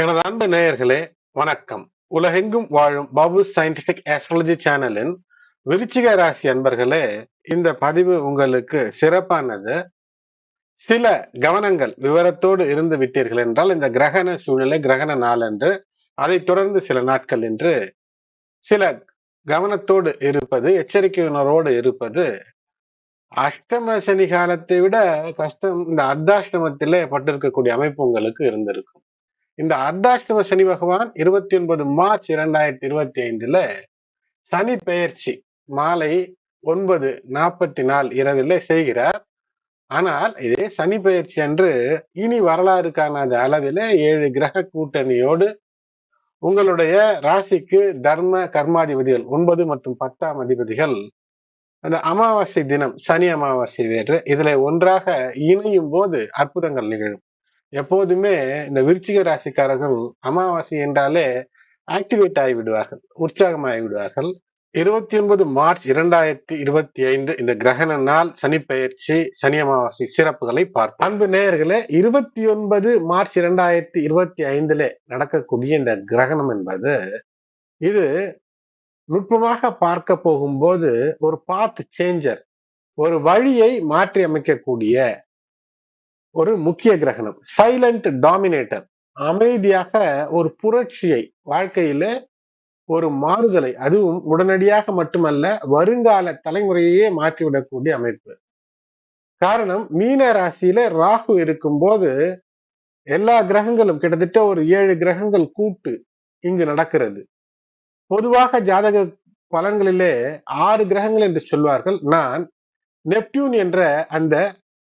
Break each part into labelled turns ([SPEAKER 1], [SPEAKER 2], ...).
[SPEAKER 1] எனது அன்பு நேயர்களே வணக்கம். உலகெங்கும் வாழும் பாபு சயின்டிபிக் ஆஸ்ட்ராலஜி சேனலின் விருச்சிக ராசி அன்பர்களே இந்த பதிவு உங்களுக்கு சிறப்பானது. சில கவனங்கள் விவரத்தோடு இருந்து விட்டீர்கள் என்றால் இந்த கிரகண சூழ்நிலை கிரகண நாள் என்று அதைத் தொடர்ந்து சில நாட்கள் என்று சில கவனத்தோடு இருப்பது எச்சரிக்கை இருப்பது அஷ்டம சனி காலத்தை விட கஷ்டம் இந்த அர்த்தாஷ்டமத்திலே பட்டிருக்கக்கூடிய அமைப்பு உங்களுக்கு இருந்திருக்கும். இந்த அர்த்தாஷ்டம சனி பகவான் இருபத்தி ஒன்பது மார்ச் இரண்டாயிரத்தி இருபத்தி ஐந்துல சனி பெயர்ச்சி மாலை ஒன்பது நாற்பத்தி நாலு இரவில் செய்கிறார். ஆனால் இதே சனி பெயர்ச்சி அன்று இனி வரலாறு காணாத அளவில் ஏழு கிரக கூட்டணியோடு உங்களுடைய ராசிக்கு தர்ம கர்மாதிபதிகள் ஒன்பது மற்றும் பத்தாம் அதிபதிகள் அந்த அமாவாசை தினம் சனி அமாவாசை வேறு. இதுல ஒன்றாக இணையும் போது அற்புதங்கள் நிகழும். எப்போதுமே இந்த விருச்சிக ராசிக்காரர்கள் அமாவாசை என்றாலே ஆக்டிவேட் ஆகி விடுவார்கள் உற்சாகமாகி விடுவார்கள் இருபத்தி ஒன்பது மார்ச் இரண்டாயிரத்தி இருபத்தி ஐந்து இந்த கிரகண நாள் சனி பெயர்ச்சி சனி அமாவாசை சிறப்புகளை பார்ப்போம். அன்பு நேயர்களே இருபத்தி ஒன்பது மார்ச் இரண்டாயிரத்தி இருபத்தி ஐந்துல நடக்கக்கூடிய இந்த கிரகணம் என்பது இது நுட்பமாக பார்க்க போகும்போது ஒரு பாத் சேஞ்சர் ஒரு வழியை மாற்றி அமைக்கக்கூடிய ஒரு முக்கிய கிரகணம். சைலண்ட் டாமினேட்டர் அமைதியாக ஒரு புரட்சியை வாழ்க்கையில ஒரு மாறுதலை அதுவும் உடனடியாக மட்டுமல்ல வருங்கால தலைமுறையே மாற்றிவிடக்கூடிய அமைப்பு. காரணம் மீன ராசியில ராகு இருக்கும்போது எல்லா கிரகங்களும் கிட்டத்தட்ட ஒரு ஏழு கிரகங்கள் கூட்டு இங்கு நடக்கிறது. பொதுவாக ஜாதக பலன்களிலே ஆறு கிரகங்கள் என்று சொல்வார்கள். நான் நெப்டியூன் என்ற அந்த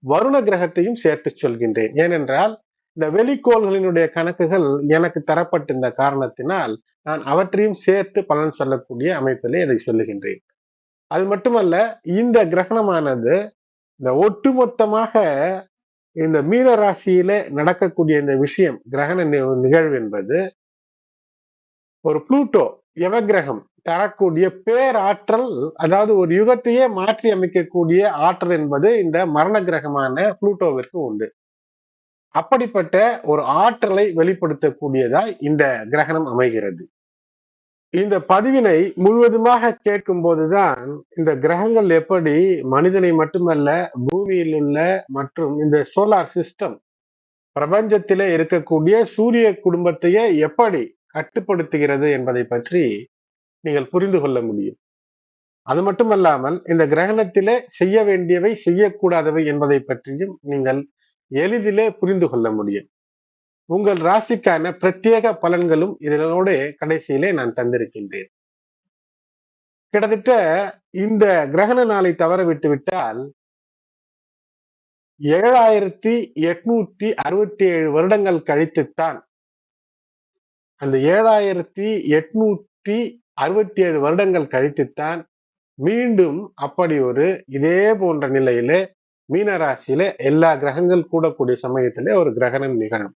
[SPEAKER 1] வருண கிரகத்தையும் சேர்த்து சொல்கின்றேன். ஏனென்றால் இந்த வெளிக்கோள்களினுடைய கணக்குகள் எனக்கு தரப்பட்டிருந்த காரணத்தினால் நான் அவற்றையும் சேர்த்து பலன் சொல்லக்கூடிய அமைப்பிலே இதை சொல்லுகின்றேன். அது மட்டுமல்ல இந்த கிரகணமானது இந்த ஒட்டுமொத்தமாக இந்த மீன ராசியிலே நடக்கக்கூடிய இந்த விஷயம் கிரகண நிகழ்வு என்பது ஒரு புளூட்டோ எவகிரகம் தரக்கூடிய பேராற்றல் அதாவது ஒரு யுகத்தையே மாற்றி அமைக்கக்கூடிய ஆற்றல் என்பது இந்த மரண கிரகமான புளூட்டோவிற்கு உண்டு. அப்படிப்பட்ட ஒரு ஆற்றலை வெளிப்படுத்தக்கூடியதாய் இந்த கிரகணம் அமைகிறது. இந்த பதிவினை முழுவதுமாக கேட்கும் போதுதான் இந்த கிரகங்கள் எப்படி மனிதனை மட்டுமல்ல பூமியில் உள்ள மற்றும் இந்த சோலார் சிஸ்டம் பிரபஞ்சத்திலே இருக்கக்கூடிய சூரிய குடும்பத்தையே எப்படி கட்டுப்படுத்துகிறது என்பதை பற்றி நீங்கள் புரிந்து கொள்ள முடியும். அது மட்டுமல்லாமல் இந்த கிரகணத்திலே செய்ய வேண்டியவை செய்யக்கூடாதவை என்பதை பற்றியும் நீங்கள் எளிதிலே புரிந்து கொள்ள முடியும். உங்கள் ராசிக்கான பிரத்யேக பலன்களும் இதனோட கடைசியிலே நான் தந்திருக்கின்றேன். கிட்டத்தட்ட இந்த கிரகண நாளை தவற விட்டு விட்டால் ஏழாயிரத்தி எட்நூத்தி அறுபத்தி ஏழு வருடங்கள் கழித்துத்தான் அந்த ஏழாயிரத்தி எட்நூத்தி அறுபத்தி ஏழு வருடங்கள் கழித்துத்தான் மீண்டும் அப்படி ஒரு இதே போன்ற நிலையிலே மீனராசியில எல்லா கிரகங்கள் கூடக்கூடிய சமயத்திலே ஒரு கிரகணம் நிகழும்.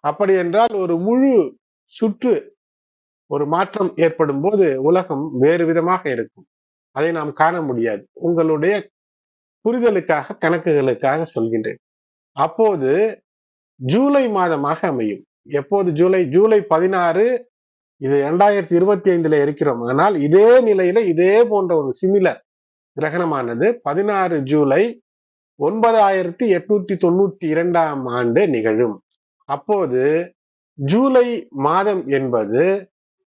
[SPEAKER 1] அப்படி என்றால் ஒரு முழு சுற்று ஒரு மாற்றம் ஏற்படும் போது உலகம் வேறு விதமாக இருக்கும். அதை நாம் காண முடியாது. உங்களுடைய புரிதலுக்காக கணக்குகளுக்காக சொல்கின்றேன். அப்போது ஜூலை மாதமாக அமையும். எப்போது? ஜூலை ஜூலை பதினாறு இது இரண்டாயிரத்தி இருபத்தி ஐந்துல இருக்கிறோம். ஆனால் இதே நிலையில இதே போன்ற ஒரு சிமிலர் கிரகணமானது பதினாறு ஜூலை ஒன்பதாயிரத்தி எட்நூத்தி தொண்ணூத்தி இரண்டாம் ஆண்டு நிகழும். அப்போது ஜூலை மாதம் என்பது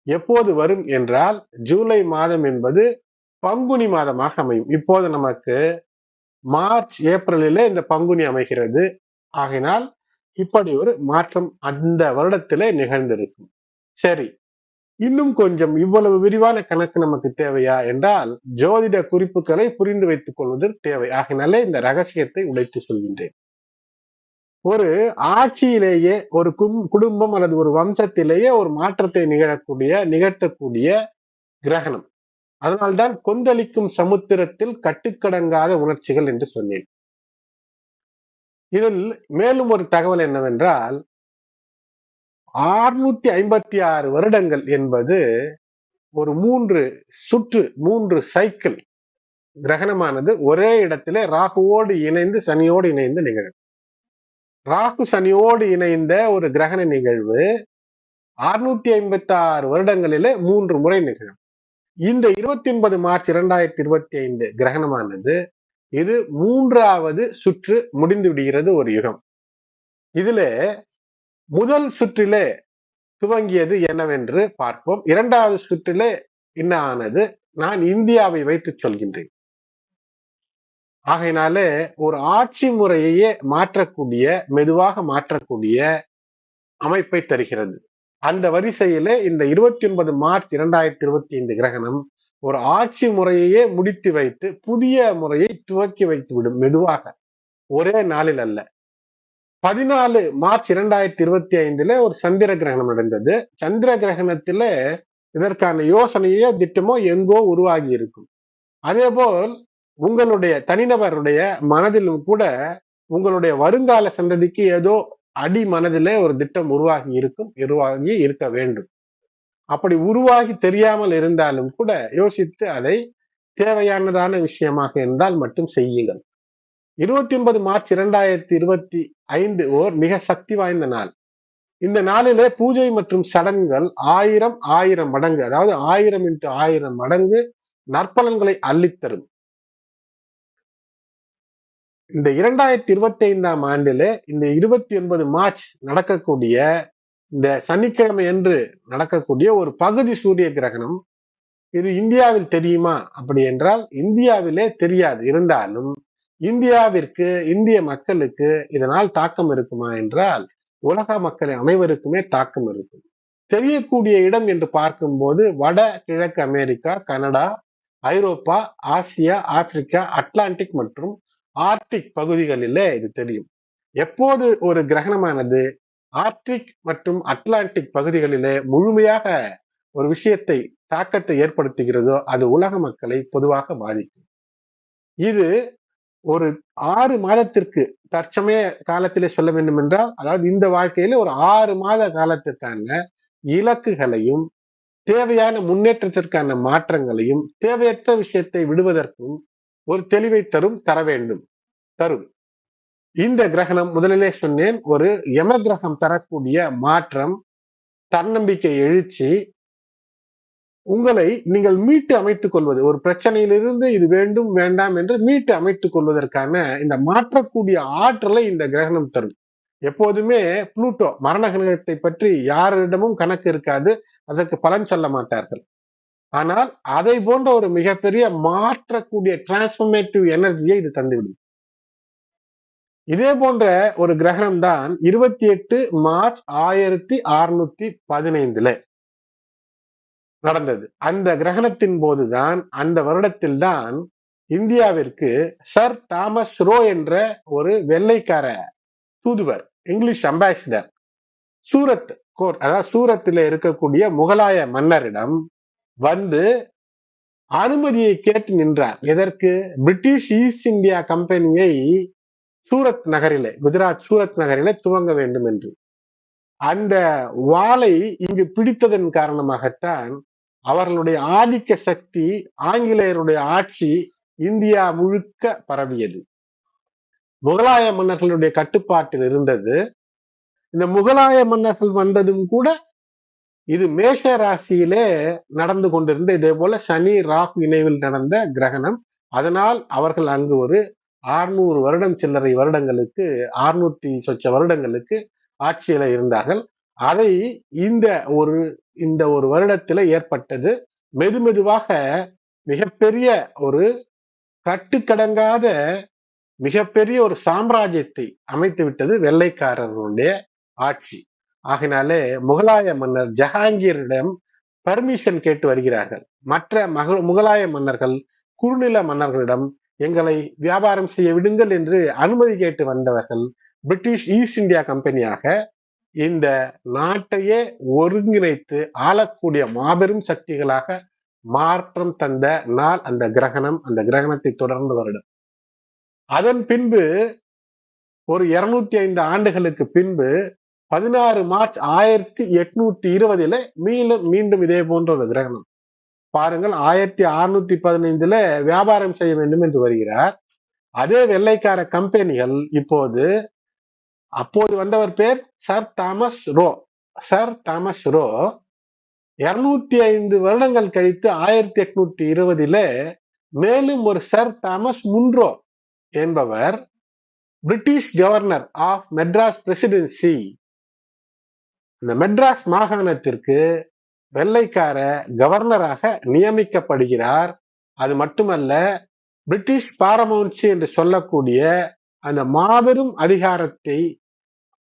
[SPEAKER 1] எப்போது வரும் என்றால் ஜூலை மாதம் என்பது பங்குனி மாதமாக அமையும். இப்போது நமக்கு மார்ச் ஏப்ரலிலே இந்த பங்குனி அமைகிறது. ஆகினால் இப்படி ஒரு மாற்றம் அந்த வருடத்திலே நிகழ்ந்திருக்கும். சரி இன்னும் கொஞ்சம் இவ்வளவு விரிவான கணக்கு நமக்கு தேவையா என்றால் ஜோதிட குறிப்புகளை புரிந்து வைத்துக் கொள்வது தேவை. ஆகினாலே இந்த ரகசியத்தை உடைத்து சொல்கின்றேன். ஒரு ஆட்சியிலேயே ஒரு குடும்பம் அல்லது ஒரு வம்சத்திலேயே ஒரு மாற்றத்தை நிகழக்கூடிய நிகழ்த்தக்கூடிய கிரகணம். அதனால்தான் கொந்தளிக்கும் சமுத்திரத்தில் கட்டுக்கடங்காத உணர்ச்சிகள் என்று சொன்னேன். இதில் மேலும் ஒரு தகவல் என்னவென்றால் ஆறுநூத்தி ஐம்பத்தி ஆறு வருடங்கள் என்பது ஒரு மூன்று சுற்று மூன்று சைக்கிள் கிரகணமானது ஒரே இடத்திலே ராகுவோடு இணைந்து சனியோடு இணைந்து நிகழும். ராகு சனியோடு இணைந்த ஒரு கிரகண நிகழ்வு அறுநூத்தி ஐம்பத்தி ஆறு வருடங்களிலே மூன்று முறை நிகழும். இந்த இருபத்தி ஒன்பது மார்ச் இரண்டாயிரத்தி இருபத்தி ஐந்து கிரகணமானது இது மூன்றாவது சுற்று முடிந்து விடுகிறது ஒரு யுகம். இதுல முதல் சுற்றிலே துவங்கியது என்னவென்று பார்ப்போம். இரண்டாவது சுற்றிலே என்ன ஆனது? நான் இந்தியாவை வைத்து சொல்கின்றேன். ஆகையினாலே ஒரு ஆட்சி முறையையே மாற்றக்கூடிய மெதுவாக மாற்றக்கூடிய அமைப்பை தருகிறது. அந்த வரிசையிலே இந்த இருபத்தி ஒன்பது மார்ச் இரண்டாயிரத்தி இருபத்தி ஐந்து கிரகணம் ஒரு ஆட்சி முறையையே முடித்து வைத்து புதிய முறையை துவக்கி வைத்து விடும் மெதுவாக. ஒரே நாளில் அல்ல. பதினாலு மார்ச் இரண்டாயிரத்தி இருபத்தி ஐந்துல ஒரு சந்திர கிரகணம் நடந்தது. சந்திர கிரகணத்துல இதற்கான யோசனையோ திட்டமோ எங்கோ உருவாகி இருக்கும். அதே போல் உங்களுடைய தனிநபருடைய மனதிலும் கூட உங்களுடைய வருங்கால சந்ததிக்கு ஏதோ அடி மனதிலே ஒரு திட்டம் உருவாகி இருக்கும் உருவாகி இருக்க வேண்டும். அப்படி உருவாகி தெரியாமல் இருந்தாலும் கூட யோசித்து அதை தேவையானதான விஷயமாக இருந்தால் மட்டும் செய்யுங்கள். இருபத்தி ஒன்பது மார்ச் இரண்டாயிரத்தி இருபத்தி ஐந்து ஓர் மிக சக்தி வாய்ந்த நாள். இந்த நாளிலே பூஜை மற்றும் சடங்குகள் ஆயிரம் ஆயிரம் மடங்கு அதாவது ஆயிரம் இன்ட்டு ஆயிரம் மடங்கு நற்பலன்களை அள்ளித்தரும். இந்த இரண்டாயிரத்தி இருபத்தி ஐந்தாம் ஆண்டிலே இந்த இருபத்தி ஒன்பது மார்ச் நடக்கக்கூடிய இந்த சனிக்கிழமை என்று நடக்கக்கூடிய ஒரு பகுதி சூரிய கிரகணம் இது இந்தியாவில் தெரியுமா? அப்படி என்றால் இந்தியாவிலே தெரியாது. இருந்தாலும் இந்தியாவிற்கு இந்திய மக்களுக்கு இதனால் தாக்கம் இருக்குமா என்றால் உலக மக்கள் அனைவருக்குமே தாக்கம் இருக்கும். தெரியக்கூடிய இடம் என்று பார்க்கும்போது வட கிழக்கு அமெரிக்கா கனடா ஐரோப்பா ஆசியா ஆப்பிரிக்கா அட்லாண்டிக் மற்றும் ஆர்டிக் பகுதிகளிலே இது தெரியும். எப்போது ஒரு கிரகணமானது ஆர்டிக் மற்றும் அட்லாண்டிக் பகுதிகளிலே முழுமையாக ஒரு விஷயத்தை தாக்கத்தை ஏற்படுத்துகிறதோ அது உலக மக்களை பொதுவாக பாதிக்கும். இது ஒரு ஆறு மாதத்திற்கு தற்சமய காலத்திலே சொல்ல வேண்டும் என்றால் அதாவது இந்த வாழ்க்கையில ஒரு ஆறு மாத காலத்திற்கான இலக்குகளையும் தேவையான முன்னேற்றத்திற்கான மாற்றங்களையும் தேவையற்ற விஷயத்தை விடுவதற்கும் ஒரு தெளிவை தரும் தர வேண்டும் தரும். இந்த கிரகணம் முதலிலே சொன்னேன் ஒரு யம கிரகம் தரக்கூடிய மாற்றம் தன்னம்பிக்கை எழுச்சி உங்களை நீங்கள் மீட்டு அமைத்துக் கொள்வது ஒரு பிரச்சனையிலிருந்து இது வேண்டும் வேண்டாம் என்று மீட்டு அமைத்துக் கொள்வதற்கான இந்த மாற்றக்கூடிய ஆற்றலை இந்த கிரகணம் தரும். எப்போதுமே புளூட்டோ மரண கிரகத்தை பற்றி யாரிடமும் கணக்கு இருக்காது. அதற்கு பலன் சொல்ல மாட்டார்கள். ஆனால் அதை போன்ற ஒரு மிகப்பெரிய மாற்றக்கூடிய டிரான்ஸ்பர்மேட்டிவ் எனர்ஜியை இது தந்துவிடும். இதே போன்ற ஒரு கிரகணம் தான் இருபத்தி எட்டு மார்ச் ஆயிரத்தி அறுநூத்தி பதினைந்துல நடந்தது. அந்த கிரகணத்தின் போதுதான் அந்த வருடத்தில் தான் இந்தியாவிற்கு சர் தாமஸ் ரோ என்ற ஒரு வெள்ளைக்கார தூதுவர் இங்கிலீஷ் அம்பாசிடர் சூரத் கோர்ட் அதாவது சூரத்தில் இருக்கக்கூடிய முகலாய மன்னரிடம் வந்து அனுமதியை கேட்டு நின்றார். எதற்கு? பிரிட்டிஷ் ஈஸ்ட் இந்தியா கம்பெனியை சூரத் நகரிலே குஜராத் சூரத் நகரிலே துவங்க வேண்டும் என்று. அந்த வாளை இங்கு பிடித்ததன் காரணமாகத்தான் அவர்களுடைய ஆதிக்க சக்தி ஆங்கிலேயருடைய ஆட்சி இந்தியா முழுக்க பரவியது. முகலாய மன்னர்களுடைய கட்டுப்பாட்டில் இருந்தது. இந்த முகலாய மன்னர்கள் வந்ததும் கூட இது மேஷ ராசியிலே நடந்து கொண்டிருந்த இதே போல சனி ராகு இணைவில் நடந்த கிரகணம். அதனால் அவர்கள் அங்கு ஒரு ஆறுநூறு வருடம் சில்லறை வருடங்களுக்கு ஆறுநூத்தி சொச்ச வருடங்களுக்கு ஆட்சியில இருந்தார்கள். அதை இந்த ஒரு இந்த ஒரு வருடத்துல ஏற்பட்டது. மெதுமெதுவாக மிகப்பெரிய ஒரு கட்டுக்கடங்காத மிகப்பெரிய ஒரு சாம்ராஜ்யத்தை அமைத்து விட்டது வெள்ளைக்காரர்களுடைய ஆட்சி. ஆகினாலே முகலாய மன்னர் ஜஹாங்கீரிடம் பர்மிஷன் கேட்டு வருகிறார்கள். மற்ற மக முகலாய மன்னர்கள் குறுநில மன்னர்களிடம் எங்களை வியாபாரம் செய்ய விடுங்கள் என்று அனுமதி கேட்டு வந்தவர்கள் பிரிட்டிஷ் ஈஸ்ட் இந்தியா கம்பெனியாக இந்த நாட்டையே ஒருங்கிணைத்து ஆளக்கூடிய மாபெரும் சக்திகளாக மாற்றம் தந்த நாள் அந்த கிரகணம். அந்த கிரகணத்தை தொடர்ந்து வருடம். அதன் பின்பு ஒரு இருநூத்தி ஐந்து ஆண்டுகளுக்கு பின்பு பதினாறு மார்ச் ஆயிரத்தி எட்நூத்தி இருபதுல மீண்டும் மீண்டும் இதே போன்ற ஒரு கிரகணம். பாருங்கள் ஆயிரத்தி அறுநூத்தி பதினைந்துல வியாபாரம் செய்ய வேண்டும் என்று வருகிறார். அதே வெள்ளைக்கார கம்பெனிகள் இப்போது அப்போது வந்தவர் பேர் sir Thomas Roe. Sir Thomas Roe. இருநூத்தி ஐந்து வருடங்கள் கழித்து ஆயிரத்தி எட்நூத்தி இருபதில மேலும் ஒரு சர் தாமஸ் முன்ரோ என்பவர் British governor of Madras presidency. இந்த மெட்ராஸ் மாகாணத்திற்கு வெள்ளைக்கார கவர்னராக நியமிக்கப்படுகிறார். அது மட்டுமல்ல பிரிட்டிஷ் பாரமௌன்சி என்று சொல்லக்கூடிய அந்த மாபெரும் அதிகாரத்தை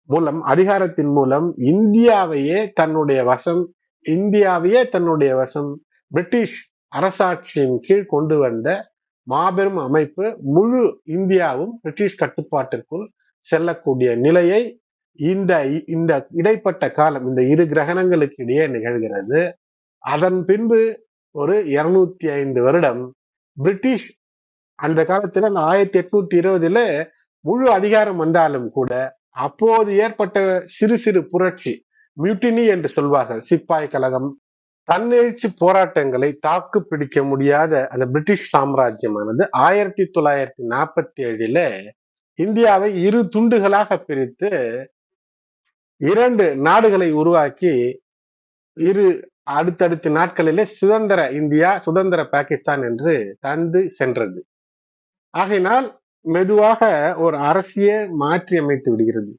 [SPEAKER 1] மூலம் அதிகாரத்தின் மூலம் இந்தியாவையே தன்னுடைய வசம் இந்தியாவையே தன்னுடைய வசம் பிரிட்டிஷ் அரசாட்சியின் கீழ் கொண்டு வந்த மாபெரும் அமைப்பு முழு இந்தியாவும் பிரிட்டிஷ் கட்டுப்பாட்டிற்குள் செல்லக்கூடிய நிலையை இந்த இந்த இடைப்பட்ட காலம் இந்த இரு கிரகணங்களுக்கு இடையே நிகழ்கிறது. அதன் பின்பு ஒரு இருநூத்தி ஐந்து வருடம் பிரிட்டிஷ் அந்த காலத்துல ஆயிரத்தி எட்நூத்தி இருபதுல முழு அதிகாரம் வந்தாலும் கூட அப்போது ஏற்பட்ட சிறு சிறு புரட்சி மியூட்டினி என்று சொல்வார்கள் சிப்பாய் கழகம். தன்னெழுச்சி போராட்டங்களை தாக்கு பிடிக்க முடியாத அந்த பிரிட்டிஷ் சாம்ராஜ்யமானது ஆயிரத்தி தொள்ளாயிரத்தி நாற்பத்தி ஏழில இந்தியாவை இரு துண்டுகளாக பிரித்து இரண்டு நாடுகளை உருவாக்கி இரு அடுத்தடுத்த நாட்களிலே சுதந்திர இந்தியா சுதந்திர பாகிஸ்தான் என்று தந்து சென்றது. ஆகையினால் மெதுவாக ஒரு அரசியே மாற்றி அமைத்து விடுகிறது.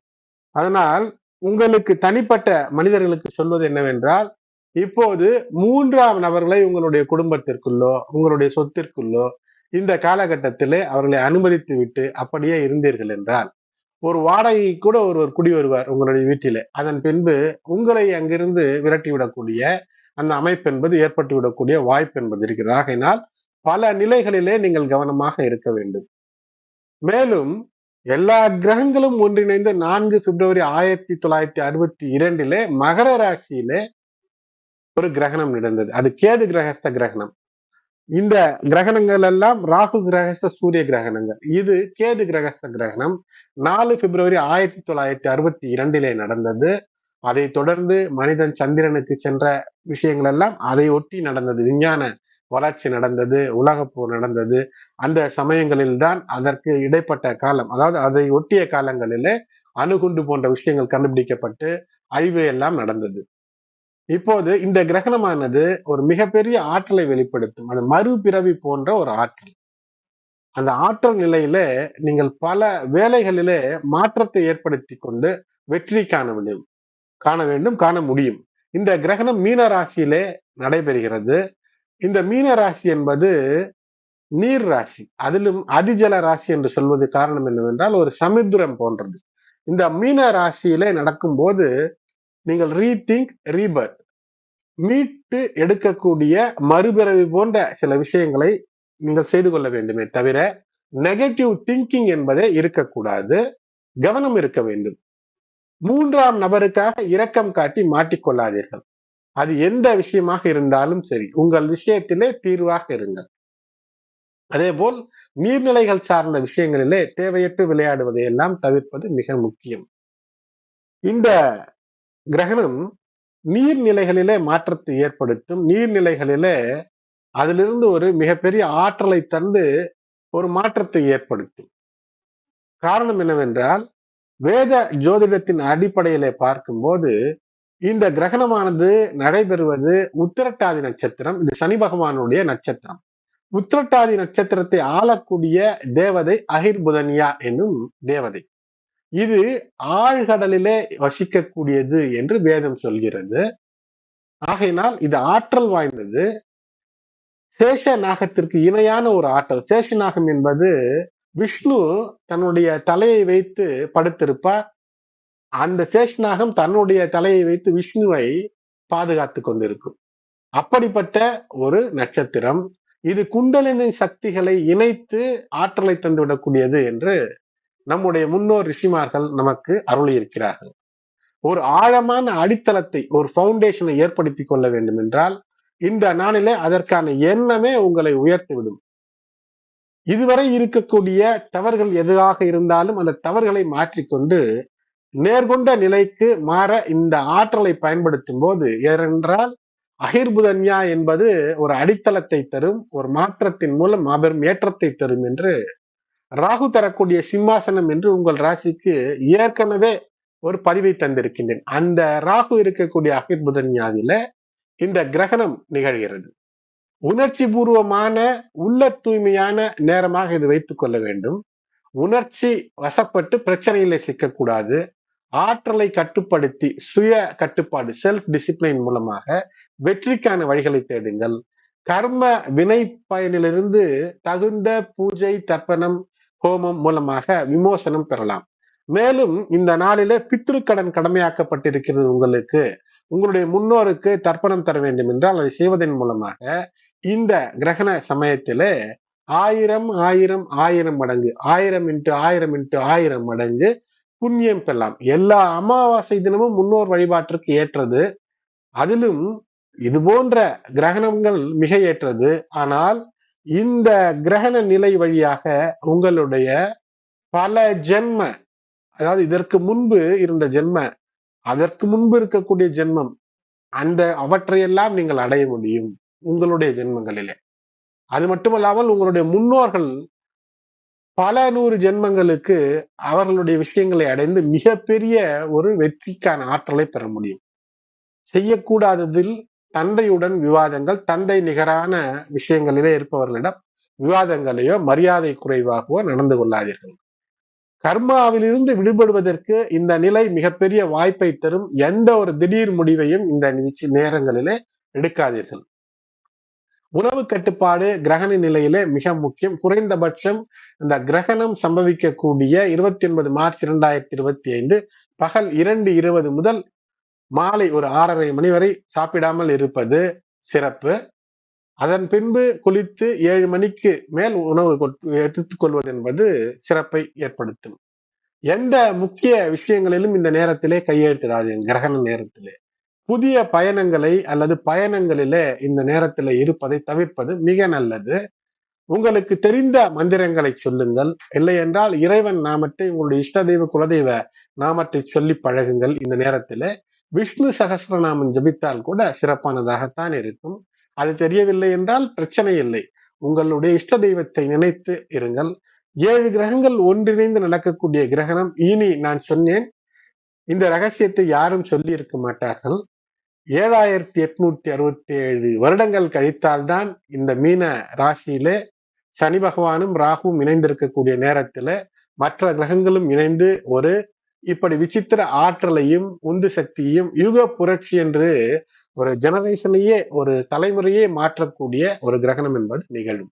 [SPEAKER 1] அதனால் உங்களுக்கு தனிப்பட்ட மனிதர்களுக்கு சொல்வது என்னவென்றால் இப்போது மூன்றாம் நபர்களை உங்களுடைய குடும்பத்திற்குள்ளோ உங்களுடைய சொத்திற்குள்ளோ இந்த காலகட்டத்திலே அவர்களை அனுமதித்து விட்டு அப்படியே இருந்தீர்கள் என்றால் ஒரு வாடகை கூட ஒருவர் குடி வருவார் உங்களுடைய வீட்டிலே. அதன் பின்பு உங்களை அங்கிருந்து விரட்டி விடக்கூடிய அந்த அமைப்பு என்பது ஏற்பட்டு விடக்கூடிய வாய்ப்பு என்பது இருக்கிறது. ஆகையினால் பல நிலைகளிலே நீங்கள் கவனமாக இருக்க வேண்டும். மேலும் எல்லா கிரகங்களும் ஒன்றிணைந்த நான்கு பிப்ரவரி ஆயிரத்தி தொள்ளாயிரத்தி அறுபத்தி இரண்டிலே மகர ராசியிலே ஒரு கிரகணம் நடந்தது. அது கேது கிரகஸ்த கிரகணம். இந்த கிரகணங்கள் எல்லாம் ராகு கிரகஸ்த சூரிய கிரகணங்கள். இது கேது கிரகஸ்த கிரகணம். நாலு பிப்ரவரி ஆயிரத்தி தொள்ளாயிரத்தி அறுபத்தி இரண்டிலே நடந்தது. அதை தொடர்ந்து மனிதன் சந்திரனுக்கு சென்ற விஷயங்கள் எல்லாம் அதை ஒட்டி நடந்தது. விஞ்ஞான வளர்ச்சி நடந்தது உலகப்போர் நடந்தது. அந்த சமயங்களில் தான் அதற்கு இடைப்பட்ட காலம் அதாவது அதை ஒட்டிய காலங்களிலே அணுகுண்டு போன்ற விஷயங்கள் கண்டுபிடிக்கப்பட்டு அழிவு எல்லாம் நடந்தது. இப்போது இந்த கிரகணமானது ஒரு மிகப்பெரிய ஆற்றலை வெளிப்படுத்தும். அது மறுபிறவி போன்ற ஒரு ஆற்றல். அந்த ஆற்றல் நிலையில நீங்கள் பல வேலைகளிலே மாற்றத்தை ஏற்படுத்தி கொண்டு வெற்றி காண முடியும் காண வேண்டும் காண முடியும். இந்த கிரகணம் மீன ராசியிலே நடைபெறுகிறது. இந்த மீன ராசி என்பது நீர் ராசி. அதிலும் அதிஜல ராசி என்று சொல்வது காரணம் என்னவென்றால் ஒரு சமுத்திரம் போன்றது. இந்த மீன ராசியிலே நடக்கும் போது நீங்கள் ரீதிங்க் ரீபர்த் மீட்டு எடுக்கக்கூடிய மறுபிறவி போன்ற சில விஷயங்களை நீங்கள் செய்து கொள்ள வேண்டுமே தவிர நெகட்டிவ் திங்கிங் என்பதே இருக்கக்கூடாது. கவனம் இருக்க வேண்டும். மூன்றாம் நபருக்காக இரக்கம் காட்டி மாட்டிக்கொள்ளாதீர்கள். அது எந்த விஷயமாக இருந்தாலும் சரி உங்கள் விஷயத்திலே தீர்வாக இருங்கள். அதே போல் நீர்நிலைகள் சார்ந்த விஷயங்களிலே தேவையற்று விளையாடுவதை எல்லாம் தவிர்ப்பது மிக முக்கியம். இந்த கிரகணம் நீர்நிலைகளிலே மாற்றத்தை ஏற்படுத்தும். நீர்நிலைகளிலே அதிலிருந்து ஒரு மிகப்பெரிய ஆற்றலை தந்து ஒரு மாற்றத்தை ஏற்படுத்தும். காரணம் என்னவென்றால் வேத ஜோதிடத்தின் அடிப்படையிலே பார்க்கும்போது இந்த கிரகணமானது நடைபெறுவது உத்திரட்டாதி நட்சத்திரம் இது சனி பகவானுடைய நட்சத்திரம். உத்திரட்டாதி நட்சத்திரத்தை ஆளக்கூடிய தேவதை அகிர்புதன்யா என்னும் தேவதை. இது ஆழ்கடலிலே வசிக்கக்கூடியது என்று வேதம் சொல்கிறது. ஆகையினால் இது ஆற்றல் வாய்ந்தது. சேஷ நாகத்திற்கு இணையான ஒரு ஆற்றல். சேஷநாகம் என்பது விஷ்ணு தன்னுடைய தலையை வைத்து படுத்திருப்பார். அந்த சேஷ்நாகம் தன்னுடைய தலையை வைத்து விஷ்ணுவை பாதுகாத்து கொண்டிருக்கும். அப்படிப்பட்ட ஒரு நட்சத்திரம். இது குண்டலினி சக்திகளை இணைத்து ஆற்றலை தந்துவிடக்கூடியது என்று நம்முடைய முன்னோர் ரிஷிமார்கள் நமக்கு அருள் இருக்கிறார்கள் ஒரு ஆழமான அடித்தளத்தை ஒரு பவுண்டேஷனை ஏற்படுத்தி கொள்ள வேண்டும் என்றால் இந்த நாளிலே அதற்கான எண்ணமே உங்களை உயர்த்திவிடும். இதுவரை இருக்கக்கூடிய தவறுகள் எதுவாக இருந்தாலும் அந்த தவறுகளை மாற்றிக்கொண்டு நேர்கொண்ட நிலைக்கு மாற இந்த ஆற்றலை பயன்படுத்தும் போது ஏனென்றால் அகிர்புதன்யா என்பது ஒரு அடித்தளத்தை தரும் ஒரு மாற்றத்தின் மூலம் மாபெரும் ஏற்றத்தை தரும் என்று ராகு தரக்கூடிய சிம்மாசனம் என்று உங்கள் ராசிக்கு ஏற்கனவே ஒரு பதிவை தந்திருக்கின்றேன். அந்த ராகு இருக்கக்கூடிய அகிர்புதன்யாவில இந்த கிரகணம் நிகழ்கிறது. உணர்ச்சி பூர்வமான உள்ள தூய்மையான நேரமாக இது வைத்துக் கொள்ள வேண்டும். உணர்ச்சி வசப்பட்டு பிரச்சனையில சிக்கக்கூடாது. ஆற்றலை கட்டுப்படுத்தி சுய கட்டுப்பாடு செல்ஃப் டிசிப்ளின் மூலமாக வெற்றிக்கான வழிகளை தேடுங்கள். கர்ம வினை பயனிலிருந்து தகுந்த பூஜை தர்ப்பணம் ஹோமம் மூலமாக விமோசனம் பெறலாம். மேலும் இந்த நாளில பித்ருக்கடன் கடமையாக்கப்பட்டிருக்கிறது உங்களுக்கு. உங்களுடைய முன்னோருக்கு தர்ப்பணம் தர வேண்டும் என்றால் அதை செய்வதன் மூலமாக இந்த கிரகண சமயத்திலே ஆயிரம் ஆயிரம் ஆயிரம் மடங்கு ஆயிரம் இன்ட்டு ஆயிரம் இன்ட்டு ஆயிரம் மடங்கு புண்ணியம் பெறலாம். எல்லா அமாவாசை தினமும் முன்னோர் வழிபாட்டிற்கு ஏற்றது. அதிலும் இது போன்ற கிரகணங்கள் மிக ஏற்றது. ஆனால் இந்த கிரகண நிலை வழியாக உங்களுடைய பல ஜென்ம அதாவது இதற்கு முன்பு இருந்த ஜென்ம அதற்கு முன்பு இருக்கக்கூடிய ஜென்மம் அந்த அவற்றையெல்லாம் நீங்கள் அடைய முடியும் உங்களுடைய ஜென்மங்களிலே. அது மட்டுமல்லாமல் உங்களுடைய முன்னோர்கள் பல நூறு ஜென்மங்களுக்கு அவர்களுடைய விஷயங்களை அடைந்து மிகப்பெரிய ஒரு வெற்றிக்கான ஆற்றலை பெற முடியும். செய்யக்கூடாததில் தந்தையுடன் விவாதங்கள் தந்தை நிகரான விஷயங்களிலே இருப்பவர்களிடம் விவாதங்களையோ மரியாதை குறைவாகவோ நடந்து கொள்ளாதீர்கள். கர்மாவிலிருந்து விடுபடுவதற்கு இந்த நிலை மிகப்பெரிய வாய்ப்பை தரும் எந்த ஒரு திடீர் முடிவையும் இந்த நேரங்களிலே எடுக்காதீர்கள். உணவு கட்டுப்பாடு கிரகண நிலையிலே மிக முக்கியம். குறைந்தபட்சம் இந்த கிரகணம் சம்பவிக்கக்கூடிய இருபத்தி ஒன்பது மார்ச் இரண்டாயிரத்தி இருபத்தி ஐந்து பகல் இரண்டு இருபது முதல் மாலை ஒரு ஆறரை மணி வரை சாப்பிடாமல் இருப்பது சிறப்பு. அதன் பின்பு குளித்து ஏழு மணிக்கு மேல் உணவு எடுத்துக்கொள்வது என்பது சிறப்பை ஏற்படுத்தும். எந்த முக்கிய விஷயங்களிலும் இந்த நேரத்திலே கையெழுத்திடாது கிரகண நேரத்திலே. புதிய பயணங்களை அல்லது பயணங்களிலே இந்த நேரத்தில் இருப்பதை தவிர்ப்பது மிக நல்லது. உங்களுக்கு தெரிந்த மந்திரங்களை சொல்லுங்கள். இல்லை என்றால் இறைவன் நாமத்தை உங்களுடைய இஷ்ட தெய்வ குலதெய்வ நாமத்தை சொல்லி பழகுங்கள் இந்த நேரத்தில். விஷ்ணு சகசிரநாமம் ஜபித்தால் கூட சிறப்பானதாகத்தான் இருக்கும். அது தெரியவில்லை என்றால் பிரச்சனை இல்லை. உங்களுடைய இஷ்ட தெய்வத்தை நினைத்து இருங்கள். ஏழு கிரகங்கள் ஒன்றிணைந்து நடக்கக்கூடிய கிரகணம். இனி நான் சொன்னேன். இந்த ரகசியத்தை யாரும் சொல்லி இருக்க மாட்டார்கள். ஏழாயிரத்தி எட்நூத்தி அறுபத்தி ஏழு வருடங்கள் கழித்தால்தான் இந்த மீன ராசியிலே சனி பகவானும் ராகுவும் இணைந்திருக்கக்கூடிய நேரத்துல மற்ற கிரகங்களும் இணைந்து ஒரு இப்படி விசித்திர ஆற்றலையும் உந்து சக்தியையும் யுக புரட்சி என்று ஒரு ஜெனரேஷனையே ஒரு தலைமுறையே மாற்றக்கூடிய ஒரு கிரகணம் என்பது நிகழும்.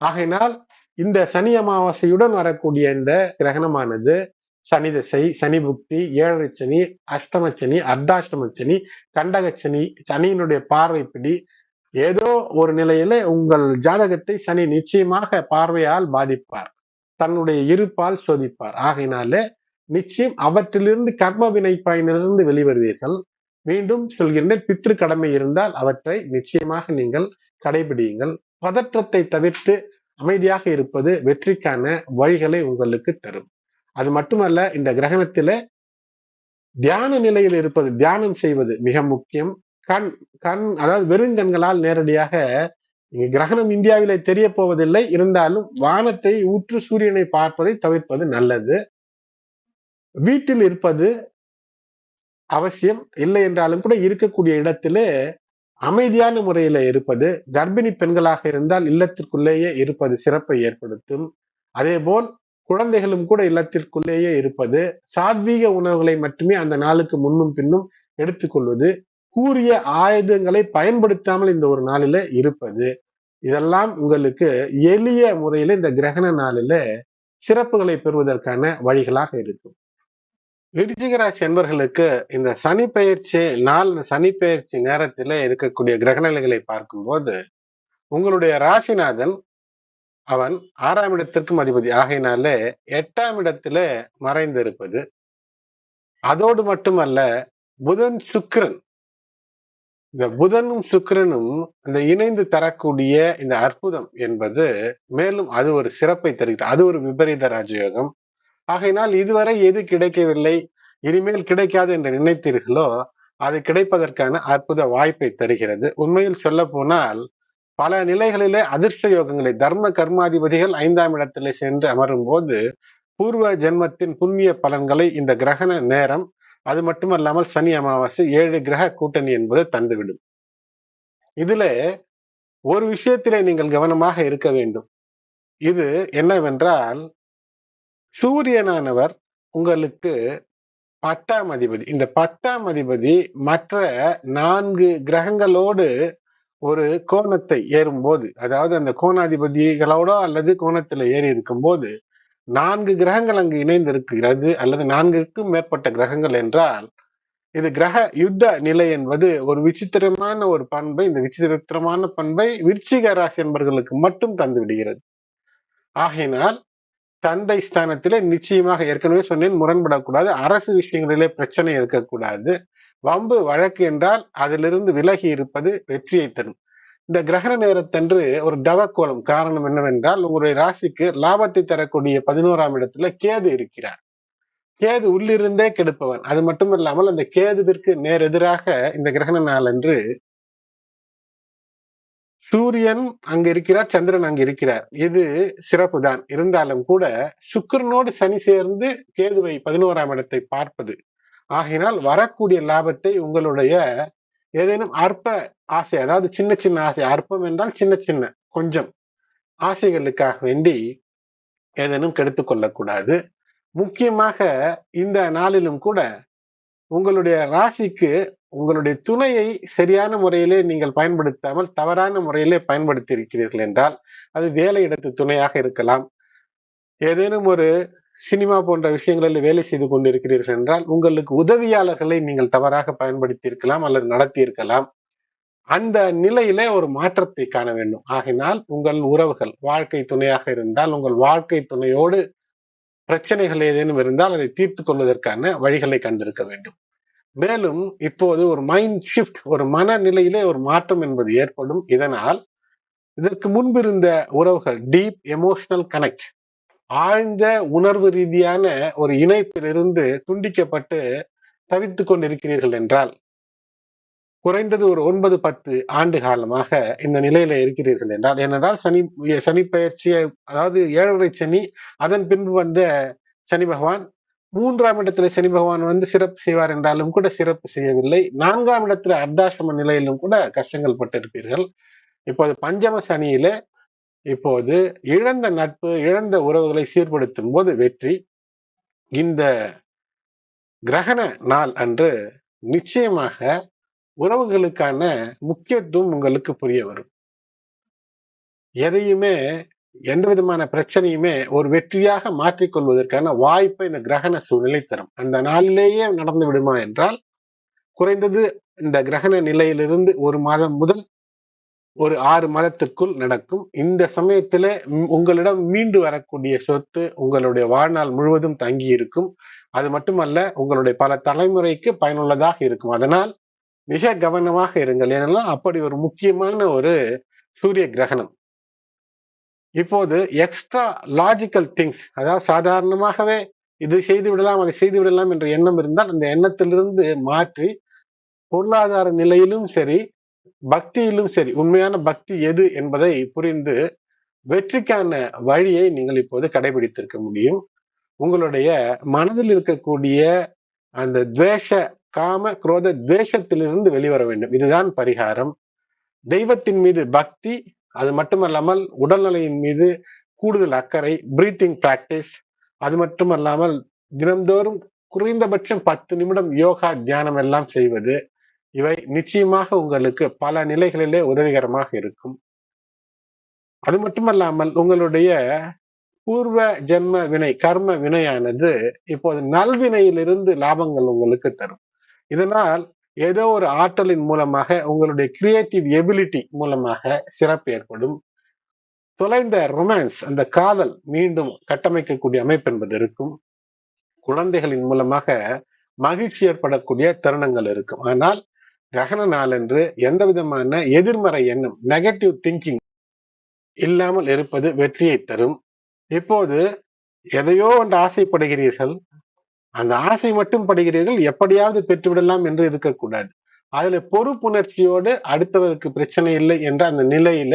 [SPEAKER 1] ஆகையினால் இந்த சனி அமாவாசையுடன் வரக்கூடிய இந்த கிரகணமானது சனி திசை சனி புக்தி ஏழரை சனி அஷ்டம சனி அர்த்தாஷ்டம சனி கண்டக சனி சனியினுடைய பார்வைப்படி ஏதோ ஒரு நிலையில உங்கள் ஜாதகத்தை சனி நிச்சயமாக பார்வையால் பாதிப்பார். தன்னுடைய இருப்பால் சோதிப்பார். ஆகையினால நிச்சயம் அவற்றிலிருந்து கர்ம வினை பயனிலிருந்து வெளிவருவீர்கள். மீண்டும் சொல்கின்றேன் பித்ரு கடமை இருந்தால் அவற்றை நிச்சயமாக நீங்கள் கடைபிடியுங்கள். பதற்றத்தை தவிர்த்து அமைதியாக இருப்பது வெற்றிக்கான வழிகளை உங்களுக்கு தரும். அது மட்டுமல்ல இந்த கிரகணத்துல தியான நிலையில் இருப்பது தியானம் செய்வது மிக முக்கியம். கண் கண் அதாவது வெறும் கண்களால் நேரடியாக கிரகணம் இந்தியாவிலே தெரிய போவதில்லை. இருந்தாலும் வானத்தை ஊற்று சூரியனை பார்ப்பதை தவிர்ப்பது நல்லது. வீட்டில் இருப்பது அவசியம். இல்லை என்றாலும் கூட இருக்கக்கூடிய இடத்திலே அமைதியான முறையில இருப்பது கர்ப்பிணி பெண்களாக இருந்தால் இல்லத்திற்குள்ளேயே இருப்பது சிறப்பை ஏற்படுத்தும். அதே போல் குழந்தைகளும் கூட இல்லத்திற்குள்ளேயே இருப்பது சாத்வீக உணவுகளை மட்டுமே அந்த நாளுக்கு முன்னும் பின்னும் எடுத்துக்கொள்வது கூறிய ஆயுதங்களை பயன்படுத்தாமல் இந்த ஒரு நாளில இருப்பது. இதெல்லாம் உங்களுக்கு எளிய முறையில இந்த கிரகண நாளில சிறப்புகளை பெறுவதற்கான வழிகளாக இருக்கும். விருச்சிகராசி என்பர்களுக்கு இந்த சனி பயிற்சி நாள் சனி பயிற்சி நேரத்தில இருக்கக்கூடிய கிரகநிலைகளை பார்க்கும்போது உங்களுடைய ராசிநாதன் அவன் ஆறாம் இடத்திற்கும் அதிபதி. ஆகையினாலே எட்டாம் இடத்துல மறைந்திருப்பது. அதோடு மட்டுமல்ல புதன் சுக்கிரன். இந்த புதனும் சுக்கிரனும் இந்த இணைந்து தரக்கூடிய இந்த அற்புதம் என்பது மேலும் அது ஒரு சிறப்பை தருகிறது. அது ஒரு விபரீத ராஜயோகம். ஆகையினால் இதுவரை எது கிடைக்கவில்லை இனிமேல் கிடைக்காது என்று நினைத்தீர்களோ அது கிடைப்பதற்கான அற்புத வாய்ப்பை தருகிறது. உண்மையில் சொல்ல போனால் பல நிலைகளிலே அதிர்ஷ்ட யோகங்களை தர்ம கர்மாதிபதிகள் ஐந்தாம் இடத்திலே சென்று அமரும் போது பூர்வ ஜென்மத்தின் புண்ணிய பலன்களை இந்த கிரகண நேரம் அது மட்டுமல்லாமல் சனி அமாவாசை ஏழு கிரக கூட்டணி என்பது தந்துவிடும். இதுல ஒரு விஷயத்திலே நீங்கள் கவனமாக இருக்க வேண்டும். இது என்னவென்றால் சூரியனானவர் உங்களுக்கு பத்தாம் அதிபதி. இந்த பத்தாம் அதிபதி மற்ற நான்கு கிரகங்களோடு ஒரு கோணத்தை ஏறும்போது அதாவது அந்த கோணாதிபதிகளோட அல்லது கோணத்துல ஏறி இருக்கும் போது நான்கு கிரகங்கள் அங்கு இணைந்து இருக்கிறது அல்லது நான்குக்கும் மேற்பட்ட கிரகங்கள் என்றால் இது கிரக யுத்த நிலை என்பது ஒரு விசித்திரமான ஒரு பண்பை இந்த விசித்திரமான பண்பை விருச்சிக ராசி என்பவர்களுக்கு மட்டும் தந்து விடுகிறது. ஆகையினால் தந்தை ஸ்தானத்திலே நிச்சயமாக ஏற்கனவே சொன்னேன் முரண்படக்கூடாது. அரசு விஷயங்களிலே பிரச்சனை இருக்கக்கூடாது. வம்பு வழக்கு என்றால் அதிலிருந்து விலகி இருப்பது வெற்றியை தரும். இந்த கிரகண நேரத்தன்று ஒரு தவக்கோலம் காரணம் என்னவென்றால் உங்களுடைய ராசிக்கு லாபத்தை தரக்கூடிய பதினோராம் இடத்துல கேது இருக்கிறார். கேது உள்ளிருந்தே கெடுப்பவன். அது மட்டும் இல்லாமல் அந்த கேதுவிற்கு நேர் எதிராக இந்த கிரகண நாள் சூரியன் அங்க இருக்கிறார் சந்திரன் அங்க இருக்கிறார். இது சிறப்பு தான் இருந்தாலும் கூட சுக்கரனோடு சனி சேர்ந்து கேதுவை பதினோராம் இடத்தை பார்ப்பது ஆகினால் வரக்கூடிய லாபத்தை உங்களுடைய ஏதேனும் அற்ப ஆசை அதாவது சின்ன சின்ன ஆசை அற்பம் என்றால் சின்ன சின்ன கொஞ்சம் ஆசைகளுக்காக வேண்டி ஏதேனும் கெடுத்து கொள்ளக்கூடாது. முக்கியமாக இந்த நாளிலும் கூட உங்களுடைய ராசிக்கு உங்களுடைய துணையை சரியான முறையிலே நீங்கள் பயன்படுத்தாமல் தவறான முறையிலே பயன்படுத்தி இருக்கிறீர்கள் என்றால் அது வேலை இடத்து துணையாக இருக்கலாம். ஏதேனும் ஒரு சினிமா போன்ற விஷயங்களில் வேலை செய்து கொண்டிருக்கிறீர்கள் என்றால் உங்களுக்கு உதவியாளர்களை நீங்கள் தவறாக பயன்படுத்தி இருக்கலாம் அல்லது நடத்தி இருக்கலாம் அந்த நிலையிலே ஒரு மாற்றத்தை காண வேண்டும். ஆகினால் உங்கள் உறவுகள் வாழ்க்கை துணையாக இருந்தால் உங்கள் வாழ்க்கை துணையோடு பிரச்சனைகள் ஏதேனும் இருந்தால் அதை தீர்த்து கொள்வதற்கான வழிகளை கண்டிருக்க வேண்டும். மேலும் இப்போது ஒரு மைண்ட் ஷிஃப்ட் ஒரு மனநிலையிலே ஒரு மாற்றம் என்பது ஏற்படும். இதனால் இதற்கு முன்பிருந்த உறவுகள் டீப் எமோஷனல் கனெக்ட் ஆழ்ந்த உணர்வு ரீதியான ஒரு இணைப்பிலிருந்து துண்டிக்கப்பட்டு தவித்து கொண்டிருக்கிறீர்கள் என்றால் குறைந்தது ஒரு ஒன்பது பத்து ஆண்டு காலமாக இந்த நிலையில இருக்கிறீர்கள் என்றால் ஏனென்றால் சனி சனி பயிற்சியை அதாவது ஏழரை சனி அதன் பின்பு வந்த சனி பகவான் மூன்றாம் இடத்துல சனி பகவான் வந்து சிறப்பு செய்வார் என்றாலும் கூட சிறப்பு செய்யவில்லை. நான்காம் இடத்துல அர்த்தாசிரம நிலையிலும் கூட கஷ்டங்கள் பட்டிருப்பீர்கள். இப்போது பஞ்சம சனியில இப்போது இழந்த நட்பு இழந்த உறவுகளை சீர்படுத்தும் போது வெற்றி. இந்த கிரகண நாள் அன்று நிச்சயமாக உறவுகளுக்கான முக்கியத்துவம் உங்களுக்கு புரிய வரும். எதையுமே எந்த விதமான பிரச்சனையுமே ஒரு வெற்றியாக மாற்றிக்கொள்வதற்கான வாய்ப்பை இந்த கிரகண சூழ்நிலை தரும். அந்த நாளிலேயே நடந்து விடுமா என்றால் குறைந்தது இந்த கிரகண நிலையிலிருந்து ஒரு மாதம் முதல் ஒரு ஆறு மாதத்திற்குள் நடக்கும். இந்த சமயத்துல உங்களிடம் மீண்டு வரக்கூடிய சொத்து உங்களுடைய வாழ்நாள் முழுவதும் தங்கி இருக்கும். அது மட்டுமல்ல உங்களுடைய பல தலைமுறைக்கு பயனுள்ளதாக இருக்கும். அதனால் மிக கவனமாக இருங்கள். ஏனெல்லாம் அப்படி ஒரு முக்கியமான ஒரு சூரிய கிரகணம். இப்போது எக்ஸ்ட்ரா லாஜிக்கல் திங்ஸ் அதாவது சாதாரணமாகவே இது செய்து விடலாம் அதை செய்து விடலாம் என்ற எண்ணம் இருந்தால் அந்த எண்ணத்திலிருந்து மாற்றி பொருளாதார நிலையிலும் சரி பக்தியிலும் சரி உண்மையான பக்தி எது என்பதை புரிந்து வெற்றிக்கான வழியை நீங்கள் இப்போது கடைபிடித்திருக்க முடியும். உங்களுடைய மனதில் இருக்கக்கூடிய அந்த துவேஷ காம குரோத துவேஷத்திலிருந்து வெளிவர வேண்டும். இதுதான் பரிகாரம். தெய்வத்தின் மீது பக்தி அது மட்டுமல்லாமல் உடல்நிலையின் மீது கூடுதல் அக்கறை பிரீத்திங் பிராக்டிஸ் அது மட்டுமல்லாமல் தினந்தோறும் குறைந்தபட்சம் பத்து நிமிடம் யோகா தியானம் எல்லாம் செய்வது. இவை நிச்சயமாக உங்களுக்கு பல நிலைகளிலே உதவிகரமாக இருக்கும். அது மட்டுமல்லாமல் உங்களுடைய பூர்வ ஜென்ம வினை கர்ம வினையானது இப்போது நல்வினையிலிருந்து லாபங்கள் உங்களுக்கு தரும். இதனால் ஏதோ ஒரு ஆற்றலின் மூலமாக உங்களுடைய கிரியேட்டிவ் எபிலிட்டி மூலமாக சிறப்பு ஏற்படும். தொலைந்த ரொமான்ஸ் அந்த காதல் மீண்டும் கட்டமைக்கக்கூடிய அமைப்பு என்பது இருக்கும். குழந்தைகளின் மூலமாக மகிழ்ச்சி ஏற்படக்கூடிய தருணங்கள் இருக்கும். ஆனால் கிரகண நாளன்று எந்த விதமான எதிர்மறை எண்ணம் நெகட்டிவ் திங்கிங் இல்லாமல் இருப்பது வெற்றியை தரும். இப்போது எதையோ ஒன்று ஆசைப்படுகிறீர்கள். அந்த ஆசை மட்டும் படுகிறீர்கள் எப்படியாவது பெற்றுவிடலாம் என்று இருக்கக்கூடாது. அதுல பொறுப்புணர்ச்சியோடு அடுத்தவருக்கு பிரச்சனை இல்லை என்ற அந்த நிலையில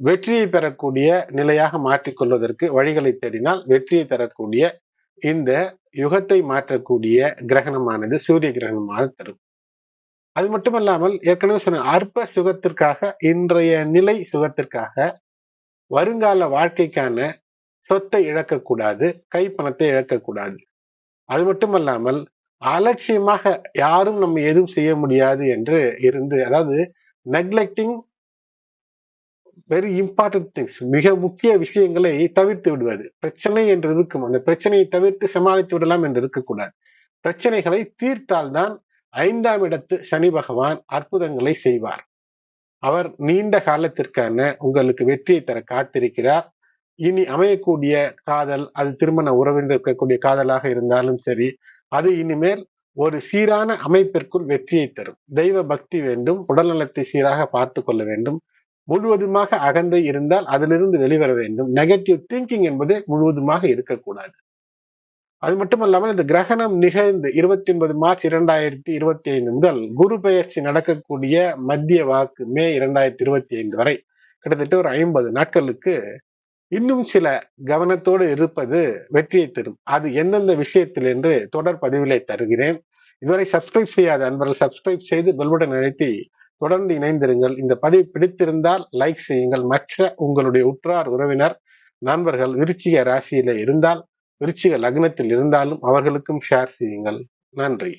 [SPEAKER 1] வெற்றியை பெறக்கூடிய நிலையாக மாற்றிக்கொள்வதற்கு வழிகளை தேடினால் வெற்றியை தரக்கூடிய இந்த யுகத்தை மாற்றக்கூடிய கிரகணமானது சூரிய கிரகணமாக தரும். அது மட்டும் இல்லாமல் ஏற்கனவே சொன்ன அற்ப சுகத்திற்காக இன்றைய நிலை சுகத்திற்காக வருங்கால வாழ்க்கைக்கான சொத்தை இழக்கக்கூடாது கைப்பணத்தை இழக்கக்கூடாது. அது மட்டுமல்லாமல் அலட்சியமாக யாரும் நம்ம எதுவும் செய்ய முடியாது என்று இருந்து அதாவது நெக்லெக்டிங் வெரி இம்பார்ட்டன்ட் திங்ஸ் மிக முக்கிய விஷயங்களை தவிர்த்து விடுவது. பிரச்சனை என்று இருக்கும் அந்த பிரச்சனையை தவிர்த்து சமாளித்து விடலாம் என்று இருக்கக்கூடாது. பிரச்சனைகளை தீர்த்தால்தான் ஐந்தாம் இடத்து சனி பகவான் அற்புதங்களை செய்வார். அவர் நீண்ட காலத்திற்கான உங்களுக்கு வெற்றியை தர காத்திருக்கிறார். இனி அமையக்கூடிய காதல் அது திருமண உறவில் இருக்கக்கூடிய காதலாக இருந்தாலும் சரி அது இனிமேல் ஒரு சீரான அமைப்பிற்குள் வெற்றியை தரும். தெய்வ பக்தி வேண்டும் உடல்நலத்தை சீராக பார்த்து கொள்ள வேண்டும். முழுவதுமாக அகன்று இருந்தால் அதிலிருந்து வெளிவர வேண்டும். நெகட்டிவ் திங்கிங் என்பது முழுவதுமாக இருக்கக்கூடாது. அது மட்டுமல்லாமல் இந்த கிரகணம் நிகழ்ந்து இருபத்தி ஒன்பது மார்ச் இரண்டாயிரத்தி இருபத்தி ஐந்து முதல் குரு பெயர்ச்சி நடக்கக்கூடிய மத்திய வாக்கு மே இரண்டாயிரத்தி இருபத்தி ஐந்து வரை கிட்டத்தட்ட ஒரு ஐம்பது நாட்களுக்கு இன்னும் சில கவனத்தோடு இருப்பது வெற்றியை தரும். அது எந்தெந்த விஷயத்தில் என்று தொடர் பதிவிலை தருகிறேன். இதுவரை சப்ஸ்கிரைப் செய்யாத அன்பர்கள் சப்ஸ்கிரைப் செய்து பெல்புடன் அழைத்தி தொடர்ந்து இணைந்திருங்கள். இந்த பதிவு பிடித்திருந்தால் லைக் செய்யுங்கள். மற்ற உங்களுடைய உற்றார் உறவினர் நண்பர்கள் விருச்சிக ராசியில இருந்தால் விருச்சிக லக்னத்தில் இருந்தாலும் அவர்களுக்கும் ஷேர் செய்யுங்கள். நன்றி.